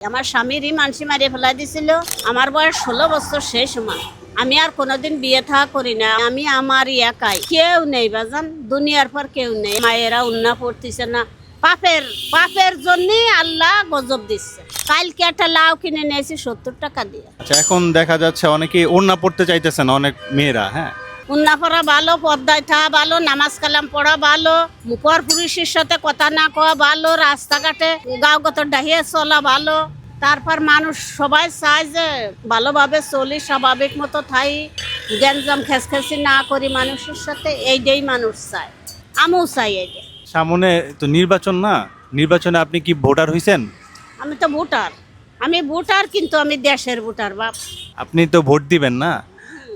আমার স্বামীরই মানসি মারিয়ে ফেলা দিছিল। আমার বয়স ষোলো বছর সেই সময় আমি আর কোনোদিন বিয়ে থা করি না। আমি আমার একাই। কেউ নেই বাজান। দুনিয়ার পর কেউ নেই। মায়েরা উন্না পড়তেছে না। পাপের পাপের জন্যই আল্লাহ গজব দিচ্ছে। কালকে একটা লাউ কিনে নিয়েছি, সত্তর টাকা দিয়ে। আচ্ছা এখন দেখা যাচ্ছে অনেকেই ওড়না পড়তে চাইতেছেন অনেক মেয়েরা হ্যাঁ? উন্না পড়া ভালো পদ্মায় থা ভালো নামাজ কালাম পড়া ভালো মুখর পুরুষের সাথে কথা না কওয়া ভালো রাস্তাঘাটে গাঁও গত ডাহিয়ে চলা ভালো। তারপর মানুষ সবাই চায় যে ভালোভাবে চলি স্বাভাবিক মতো থাই গ্যাঞ্জাম খেসখেসি না করি মানুষের সাথে এইটাই মানুষ চায়। আমিও চাই এইটা সামনে তো নির্বাচন না? নির্বাচনে আপনি কি ভোটার হয়েছেন আমি তো ভোটার। আমি ভোটার কিন্তু আমি দেশের ভোটার বাপ। আপনি তো ভোট দিবেন না?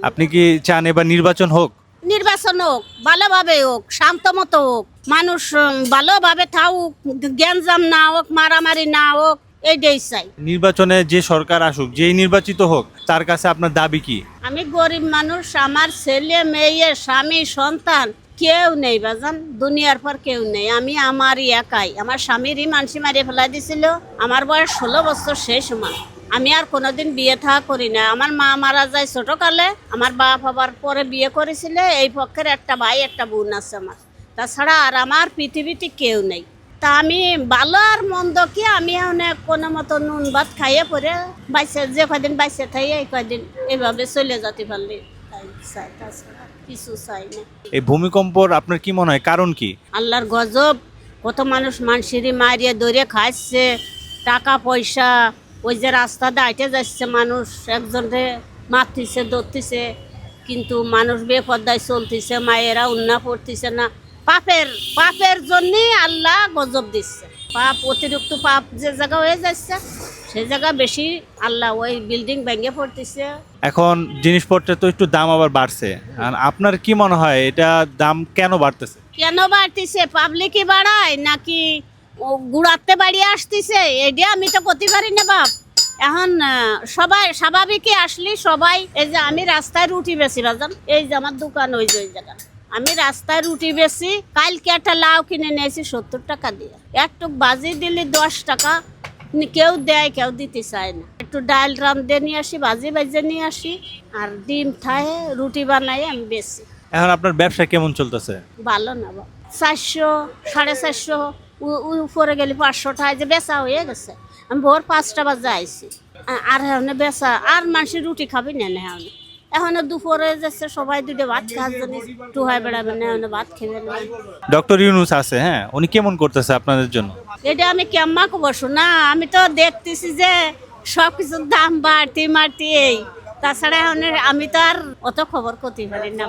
আপনি কি চান এবার নির্বাচন হোক? নির্বাচন হোক ভালোভাবে হোক শান্ত মতো হোক মানুষ ভালোভাবে থাকুক গ্যাঞ্জাম না হোক মারামারি না হোক এইটাই চাই। নির্বাচনে যে সরকার আসুক যেই নির্বাচিত হোক তার কাছে আপনার দাবি কি? আমি গরিব মানুষ আমার ছেলে মেয়ে স্বামী সন্তান কেউ নেই বাজান দুনিয়ার পর কেউ নেই। আমি আমার একাই। আমার স্বামীরই মানসি মারিয়ে ফেলা দিছিল আমার বয়স ষোলো বছর সেই সময় আমি আর কোনোদিন বিয়ে থা করি না। আমার মা মারা যায় ছোটকালে আমার বাপ আবার পরে বিয়ে করেছিল এই পক্ষের একটা ভাই একটা বোন আছে আমার। তাছাড়া আর আমার পৃথিবীতে কেউ নেই। তা আমি ভালো আর মন্দ কি? আমি অনেক কোনো মতো নুন ভাত খাইয়ে পরে বাইসে যে কদিন বাইসে থাই এই কদিন এভাবে চলে যেতে পারলে। কিছু চাই না। এই ভূমিকম্পর আপনার কি মনে হয় কারণ কি? আল্লাহর গজব কত মানুষ মানসিরি মারিয়ে দৌড়ে খাচ্ছে টাকা পয়সা ওই যে রাস্তা দাইটে যাচ্ছে মানুষ একজনে মারতিছে ধরতিছে কিন্তু মানুষ বেপদ্দায় চলতিছে মায়েরা উন্না পড়তিছে না। পাপের পাপের জন্যই আল্লাহ গজব দিচ্ছে। পাপ অতিরিক্ত পাপ যে জায়গা হয়ে যাচ্ছে সে জায়গা বেশি আল্লাহ ওই বিল্ডিং ভেঙে পড়তেছে। এখন জিনিসপত্রের তো একটু দাম আবার বাড়ছে। আর আপনার কি মনে হয় এটা দাম কেন বাড়তেছে? কেন বাড়তিছে? পাবলিকই বাড়ায় নাকি ও গুড়াতে বাড়ি আসতেছে এটা আমি তো করতে পারি না বাপ। এখন সবাই স্বাভাবিকই আসলি সবাই এই যে আমি রাস্তায় রুটি বেশি বাজান এই যে আমার দোকান ওই যে ওই জায়গা। আমি রাস্তায় রুটি বেশি কালকে একটা লাউ কিনে নিয়েছি সত্তর টাকা দিয়ে। একটু বাজি দিলে দশ টাকা কেউ দেয় কেউ দিতে চায় না। একটু ডাল রাম দিয়ে নিয়ে আসি ভাজি ভাজে নিয়ে আসি আর ডিম খায় রুটি বানাই আমি বেশি এখন আপনার ব্যবসা কেমন চলতেছে? ভালো না চারশো সাড়ে চারশো উপরে গেলে পাঁচশো টাকা যে বেচা হয়ে গেছে। আমি ভোর পাঁচটা বাজে আইছি। আর এখন বেচা আর মানুষের রুটি খাবি না না এখন। এখন দুপুরে যাচ্ছে সবাই দুটো ভাত খাওয়ার জন্য টুহাই বেড়াবে না এখন ভাত খেবে না ডক্টর ইউনুস আছে হ্যাঁ? উনি কেমন করতেছে আপনাদের জন্য? এটা আমি কেম্মা বসু। না আমি তো দেখতেছি যে সব কিছুর দাম বাড়তি মারতি এই। তাছাড়া আমি তো আর অত খবর করতে পারি না।